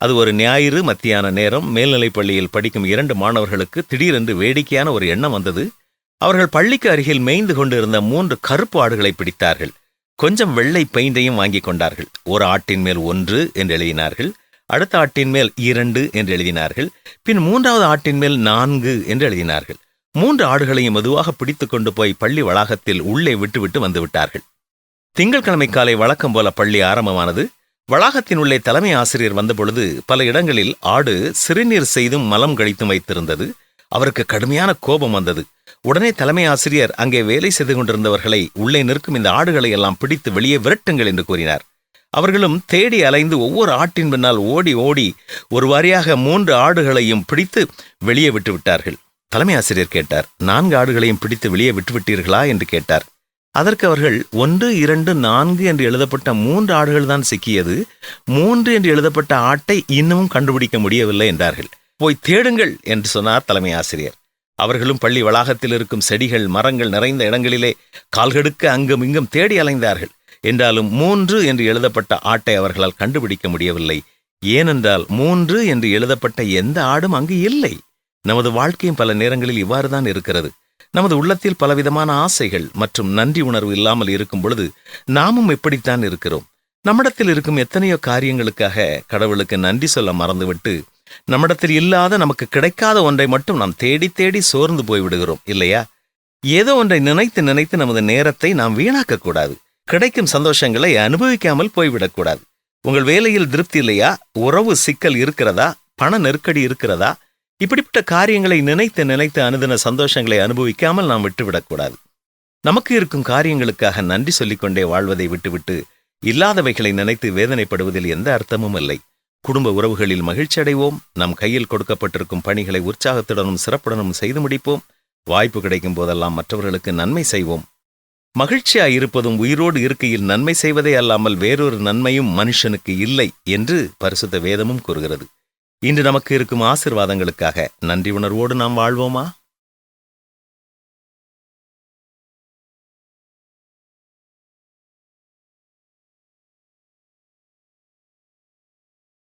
அது ஒரு ஞாயிறு மத்தியான நேரம் மேல்நிலைப் பள்ளியில் படிக்கும் இரண்டு மாணவர்களுக்கு திடீரென்று வேடிக்கையான ஒரு எண்ணம் வந்தது. அவர்கள் பள்ளிக்கு அருகில் மேய்ந்து கொண்டிருந்த மூன்று கருப்பு ஆடுகளை பிடித்தார்கள். கொஞ்சம் வெள்ளை பெயிண்டையும் வாங்கிக் கொண்டார்கள். ஒரு ஆட்டின் மேல் ஒன்று என்று எழுதினார்கள். அடுத்த ஆட்டின் மேல் இரண்டு என்று எழுதினார்கள். பின் மூன்றாவது ஆட்டின் மேல் நான்கு என்று எழுதினார்கள். மூன்று ஆடுகளையும் மெதுவாக பிடித்துக் கொண்டு போய் பள்ளி வளாகத்தில் உள்ளே விட்டுவிட்டு வந்துவிட்டார்கள் திங்கட்கிழமை காலை வழக்கம் போல பள்ளி ஆரம்பமானது. வளாகத்தின் உள்ளே தலைமை ஆசிரியர் வந்தபொழுது பல இடங்களில் ஆடு சிறுநீர் செய்தும் மலம் கழித்தும் வைத்திருந்தது. அவருக்கு கடுமையான கோபம் வந்தது. உடனே தலைமை ஆசிரியர் அங்கே வேலை செய்து கொண்டிருந்தவர்களை உள்ளே நிற்கும் இந்த ஆடுகளை எல்லாம் பிடித்து வெளியே விரட்டுங்கள் என்று கூறினார். அவர்களும் தேடி அலைந்து ஒவ்வொரு ஆட்டின் பின்னால் ஓடி ஓடி ஒரு வாரியாக மூன்று ஆடுகளையும் பிடித்து வெளியே விட்டு விட்டார்கள் தலைமை ஆசிரியர் கேட்டார் நான்கு ஆடுகளையும் பிடித்து வெளியே விட்டுவிட்டீர்களா? என்று கேட்டார். அதற்கு அவர்கள் ஒன்று இரண்டு நான்கு என்று எழுதப்பட்ட மூன்று ஆடுகள் தான் சிக்கியது. மூன்று என்று எழுதப்பட்ட ஆட்டை இன்னமும் கண்டுபிடிக்க முடியவில்லை என்றார்கள். போய் தேடுங்கள் என்று சொன்னார் தலைமை ஆசிரியர். அவர்களும் பள்ளி வளாகத்தில் இருக்கும் செடிகள் மரங்கள் நிறைந்த இடங்களிலே கால்கெடுக்க அங்கும் இங்கும் தேடி அலைந்தார்கள். என்றாலும் மூன்று என்று எழுதப்பட்ட ஆட்டை அவர்களால் கண்டுபிடிக்க முடியவில்லை. ஏனென்றால் மூன்று என்று எழுதப்பட்ட எந்த ஆடும் அங்கு இல்லை. நமது வாழ்க்கையும் பல நேரங்களில் இவ்வாறுதான் இருக்கிறது. நமது உள்ளத்தில் பலவிதமான ஆசைகள் மற்றும் நன்றி உணர்வு இல்லாமல் இருக்கும் பொழுது நாமும் எப்படித்தான் இருக்கிறோம்? நம்மிடத்தில் இருக்கும் எத்தனையோ காரியங்களுக்காக கடவுளுக்கு நன்றி சொல்ல மறந்துவிட்டு நம்மிடத்தில் இல்லாத நமக்கு கிடைக்காத ஒன்றை மட்டும் நாம் தேடி தேடி சோர்ந்து போய்விடுகிறோம் இல்லையா? ஏதோ ஒன்றை நினைத்து நினைத்து நமது நேரத்தை நாம் வீணாக்க கூடாது. கிடைக்கும் சந்தோஷங்களை அனுபவிக்காமல் போய்விடக்கூடாது உங்கள் வேலையில் திருப்தி இல்லையா? உறவு சிக்கல் இருக்கிறதா? பண நெருக்கடி இருக்கிறதா? இப்படிப்பட்ட காரியங்களை நினைத்து நினைத்து அனுதின சந்தோஷங்களை அனுபவிக்காமல் நாம் விட்டுவிடக்கூடாது. நமக்கு இருக்கும் காரியங்களுக்காக நன்றி சொல்லிக்கொண்டே வாழ்வதை விட்டுவிட்டு இல்லாதவைகளை நினைத்து வேதனைப்படுவதில் எந்த அர்த்தமும் இல்லை. குடும்ப உறவுகளில் மகிழ்ச்சி அடைவோம் நம் கையில் கொடுக்கப்பட்டிருக்கும் பணிகளை உற்சாகத்துடனும் சிறப்புடனும் செய்து முடிப்போம். வாய்ப்பு கிடைக்கும் போதெல்லாம் மற்றவர்களுக்கு நன்மை செய்வோம். மகிழ்ச்சியாய் இருப்பதும் உயிரோடு இருக்கையில் நன்மை செய்வதே அல்லாமல் வேறொரு நன்மையும் மனுஷனுக்கு இல்லை என்று பரிசுத்த வேதமும் கூறுகிறது. இன்று நமக்கு இருக்கும் ஆசிர்வாதங்களுக்காக நன்றி உணர்வோடு நாம் வாழ்வோமா?